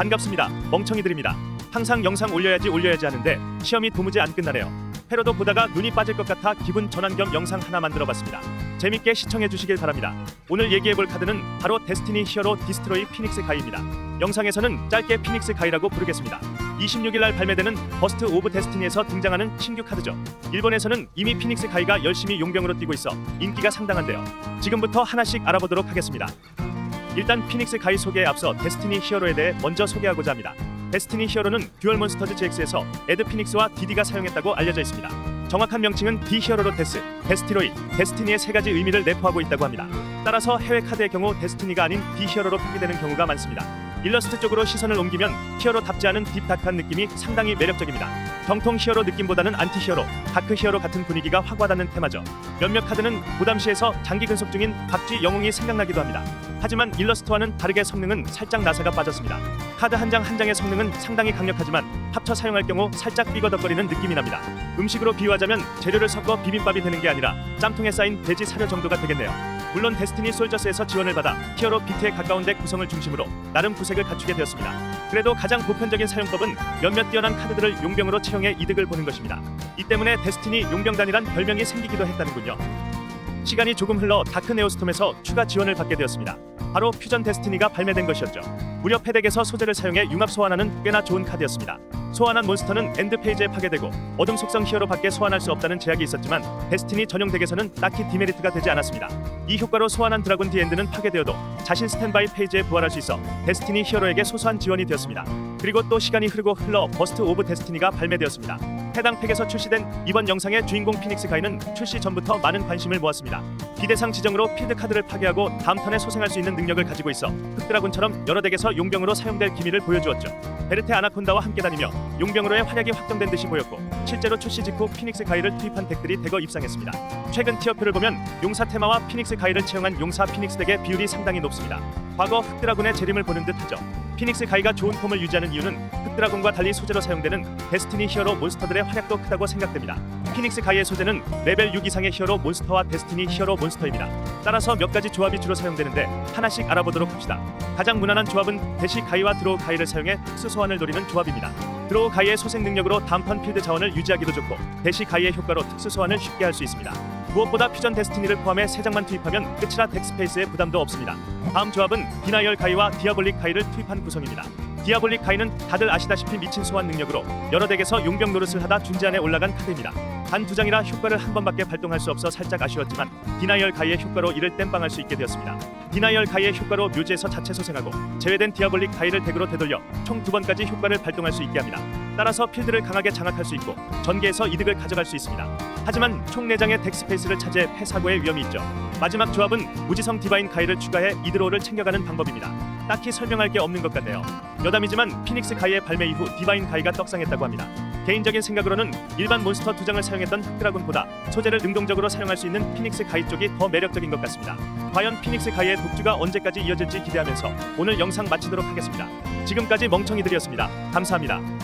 반갑습니다. 멍청이들입니다. 항상 영상 올려야지 올려야지 하는데 시험이 도무지 안 끝나네요. 패러도 보다가 눈이 빠질 것 같아 기분 전환 겸 영상 하나 만들어봤습니다. 재밌게 시청해 주시길 바랍니다. 오늘 얘기해볼 카드는 바로 데스티니 히어로 디스트로이 피닉스 가이입니다. 영상에서는 짧게 피닉스 가이라고 부르겠습니다. 26일 날 발매되는 버스트 오브 데스티니에서 등장하는 신규 카드죠. 일본에서는 이미 피닉스 가이가 열심히 용병으로 뛰고 있어 인기가 상당한데요. 지금부터 하나씩 알아보도록 하겠습니다. 일단 피닉스 가이 소개에 앞서 데스티니 히어로에 대해 먼저 소개하고자 합니다. 데스티니 히어로는 듀얼 몬스터즈 GX에서 에드 피닉스와 디디가 사용했다고 알려져 있습니다. 정확한 명칭은 디 히어로로 데스, 데스티로이, 데스티니의 세 가지 의미를 내포하고 있다고 합니다. 따라서 해외 카드의 경우 데스티니가 아닌 디 히어로로 표기되는 경우가 많습니다. 일러스트 쪽으로 시선을 옮기면 히어로답지 않은 딥다크한 느낌이 상당히 매력적입니다. 정통 히어로 느낌보다는 안티 히어로, 다크 히어로 같은 분위기가 확 와닿는 테마죠. 몇몇 카드는 고담시에서 장기 근속 중인 박쥐 영웅이 생각나기도 합니다. 하지만 일러스트와는 다르게 성능은 살짝 나사가 빠졌습니다. 카드 한장한 장의 성능은 상당히 강력하지만 합쳐 사용할 경우 살짝 삐거덕거리는 느낌이 납니다. 음식으로 비유하자면 재료를 섞어 비빔밥이 되는 게 아니라 짬통에 쌓인 돼지 사료 정도가 되겠네요. 물론 데스티니 솔저스에서 지원을 받아 히어로 비트에 가까운 덱 구성을 중심으로 나름 구색을 갖추게 되었습니다. 그래도 가장 보편적인 사용법은 몇몇 뛰어난 카드들을 용병으로 채용해 이득을 보는 것입니다. 이 때문에 데스티니 용병단이란 별명이 생기기도 했다는군요. 시간이 조금 흘러 다크 네오스톰에서 추가 지원을 받게 되었습니다. 바로 퓨전 데스티니가 발매된 것이었죠. 무려 패덱에서 소재를 사용해 융합 소환하는 꽤나 좋은 카드였습니다. 소환한 몬스터는 엔드 페이지에 파괴되고 어둠 속성 히어로밖에 소환할 수 없다는 제약이 있었지만 데스티니 전용 덱에서는 딱히 디메리트가 되지 않았습니다. 이 효과로 소환한 드라군 디엔드는 파괴되어도 자신 스탠바이 페이지에 부활할 수 있어 데스티니 히어로에게 소소한 지원이 되었습니다. 그리고 또 시간이 흐르고 흘러 버스트 오브 데스티니가 발매되었습니다. 해당 팩에서 출시된 이번 영상의 주인공 피닉스 가이는 출시 전부터 많은 관심을 모았습니다. 비대상 지정으로 필드 카드를 파괴하고 다음 턴에 소생할 수 있는 능력을 가지고 있어 흑드라군처럼 여러 덱에서 용병으로 사용될 기미를 보여주었죠. 베르테 아나콘다와 함께 다니며 용병으로의 활약이 확정된 듯이 보였고 실제로 출시 직후 피닉스 가이를 투입한 덱들이 대거 입상했습니다. 최근 티어표를 보면 용사 테마와 피닉스 가이를 채용한 용사 피닉스 덱의 비율이 상당히 높습니다. 과거 흑드라군의 재림을 보는 듯하죠. 피닉스 가이가 좋은 폼을 유지하는 이유는 흑드라군과 달리 소재로 사용되는 데스티니 히어로 몬스터들의 활약도 크다고 생각됩니다. 피닉스 가이의 소재는 레벨 6 이상의 히어로 몬스터와 데스티니 히어로 몬스터입니다. 따라서 몇 가지 조합이 주로 사용되는데 하나씩 알아보도록 합시다. 가장 무난한 조합은 대시 가이와 드로우 가이를 사용해 특수 소환을 노리는 조합입니다. 드로우 가이의 소생 능력으로 턴 필드 자원을 유지하기도 좋고 대시 가이의 효과로 특수 소환을 쉽게 할 수 있습니다. 무엇보다 퓨전 데스티니를 포함해 세 장만 투입하면 끝이라 덱스페이스에 부담도 없습니다. 다음 조합은 디나이얼 가이와 디아볼릭 가이를 투입한 구성입니다. 디아볼릭 가이는 다들 아시다시피 미친 소환 능력으로 여러 덱에서 용병 노릇을 하다 준지 안에 올라간 카드입니다. 단 두 장이라 효과를 한 번밖에 발동할 수 없어 살짝 아쉬웠지만 디나이얼 가이의 효과로 이를 땜빵할 수 있게 되었습니다. 디나이얼 가이의 효과로 묘지에서 자체 소생하고 제외된 디아볼릭 가이를 덱으로 되돌려 총 두 번까지 효과를 발동할 수 있게 합니다. 따라서 필드를 강하게 장악할 수 있고 전개에서 이득을 가져갈 수 있습니다. 하지만 총 4장의 덱 스페이스를 차지해 패사고의 위험이 있죠. 마지막 조합은 무지성 디바인 가이를 추가해 이드로우를 챙겨가는 방법입니다. 딱히 설명할 게 없는 것 같네요. 여담이지만 피닉스 가이의 발매 이후 디바인 가이가 떡상했다고 합니다. 개인적인 생각으로는 일반 몬스터 두 장을 사용했던 흑드라군보다 소재를 능동적으로 사용할 수 있는 피닉스 가이 쪽이 더 매력적인 것 같습니다. 과연 피닉스 가이의 독주가 언제까지 이어질지 기대하면서 오늘 영상 마치도록 하겠습니다. 지금까지 멍청이들이었습니다. 감사합니다.